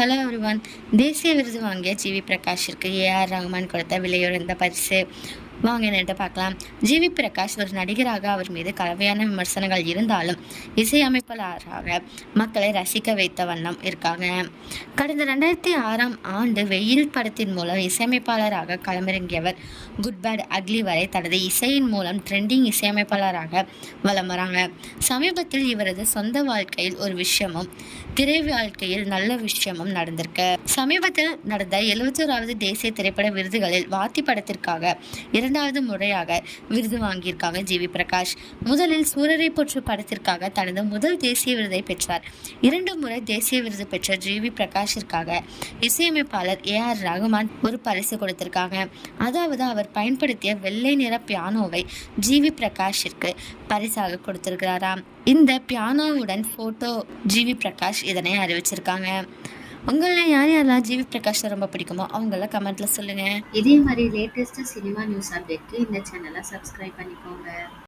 Hello ஒருவன் தேசிய விருது வாங்கிய ஜிவி பிரகாஷிற்கு ஏஆர் ரஹ்மான் கொடுத்த விலையுறந்த பரிசு. வாங்க என்னட்ட பார்க்கலாம். ஜிவி பிரகாஷ் ஒரு நடிகராக அவர் மீது கலவையான விமர்சனங்கள் இருந்தாலும் இசையமைப்பாளராக மக்களை ரசிக்க வைத்த வண்ணம் இருக்காங்க. கடந்த ரெண்டாயிரத்தி ஆறாம் ஆண்டு வெயில் படத்தின் மூலம் இசையமைப்பாளராக களமிறங்கியவர் குட் பேட் அக்லி வரை தனது இசையின் மூலம் ட்ரெண்டிங் இசையமைப்பாளராக வலம் வராங்க சமீபத்தில் இவரது சொந்த வாழ்க்கையில் ஒரு விஷயமும் திரை வாழ்க்கையில் நல்ல விஷயமும் நடந்திருக்கு. சமீபத்தில் நடந்த எழுபத்தோராவது தேசிய திரைப்பட விருதுகளில் வாத்தி படத்திற்காக இரண்டாவது முறையாக விருது வாங்கியிருக்காங்க ஜிவி பிரகாஷ். முதலில் சூரரை போற்று படத்திற்காக தனது முதல் தேசிய விருதை பெற்றார். இரண்டு முறை தேசிய விருது பெற்ற ஜிவி பிரகாஷிற்காக இசையமைப்பாளர் ஏ ஆர் ரகுமான் ஒரு பரிசு கொடுத்திருக்காங்க. அதாவது அவர் பயன்படுத்திய வெள்ளை நிற பியானோவை ஜிவி பிரகாஷிற்கு பரிசாக கொடுத்திருக்கிறாராம். இந்த பியானோவுடன் ஃபோட்டோ ஜிவி பிரகாஷ் இதனை அறிவிச்சிருக்காங்க. உங்களில் யார் யாரெல்லாம் ஜிவி பிரகாஷ் ரொம்ப பிடிக்குமோ அவங்கள கமெண்ட்ல சொல்லுங்க. இதே மாதிரி லேட்டஸ்ட் சினிமா நியூஸ் அப்டேட்க்கு இந்த சேனலை சப்ஸ்கிரைப் பண்ணிக்கோங்க.